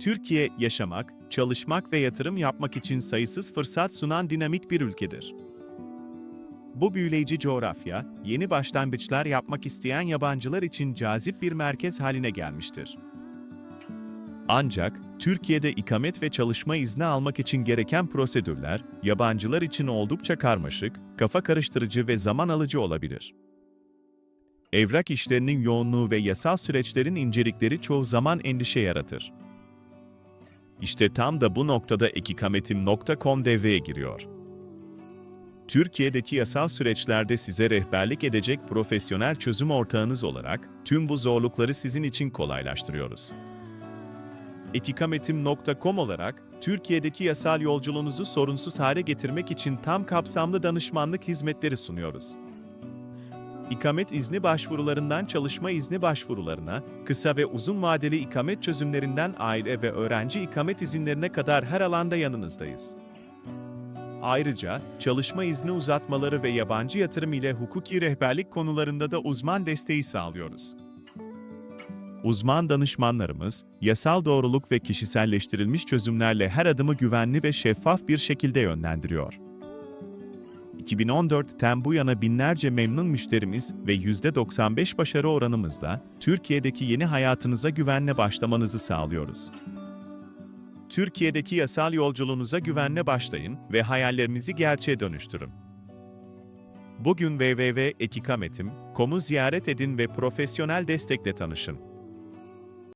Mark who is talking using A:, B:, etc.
A: Türkiye, yaşamak, çalışmak ve yatırım yapmak için sayısız fırsat sunan dinamik bir ülkedir. Bu büyüleyici coğrafya, yeni başlangıçlar yapmak isteyen yabancılar için cazip bir merkez haline gelmiştir. Ancak, Türkiye'de ikamet ve çalışma izni almak için gereken prosedürler, yabancılar için oldukça karmaşık, kafa karıştırıcı ve zaman alıcı olabilir. Evrak işlerinin yoğunluğu ve yasal süreçlerin incelikleri çoğu zaman endişe yaratır. İşte tam da bu noktada ekikametim.com devreye giriyor. Türkiye'deki yasal süreçlerde size rehberlik edecek profesyonel çözüm ortağınız olarak tüm bu zorlukları sizin için kolaylaştırıyoruz. Ekikametim.com olarak Türkiye'deki yasal yolculuğunuzu sorunsuz hale getirmek için tam kapsamlı danışmanlık hizmetleri sunuyoruz. İkamet izni başvurularından çalışma izni başvurularına, kısa ve uzun vadeli ikamet çözümlerinden aile ve öğrenci ikamet izinlerine kadar her alanda yanınızdayız. Ayrıca, çalışma izni uzatmaları ve yabancı yatırım ile hukuki rehberlik konularında da uzman desteği sağlıyoruz. Uzman danışmanlarımız, yasal doğruluk ve kişiselleştirilmiş çözümlerle her adımı güvenli ve şeffaf bir şekilde yönlendiriyor. 2014'ten bu yana binlerce memnun müşterimiz ve %95 başarı oranımızla Türkiye'deki yeni hayatınıza güvenle başlamanızı sağlıyoruz. Türkiye'deki yasal yolculuğunuza güvenle başlayın ve hayallerinizi gerçeğe dönüştürün. Bugün www.ekikametim.com'u ziyaret edin ve profesyonel destekle tanışın.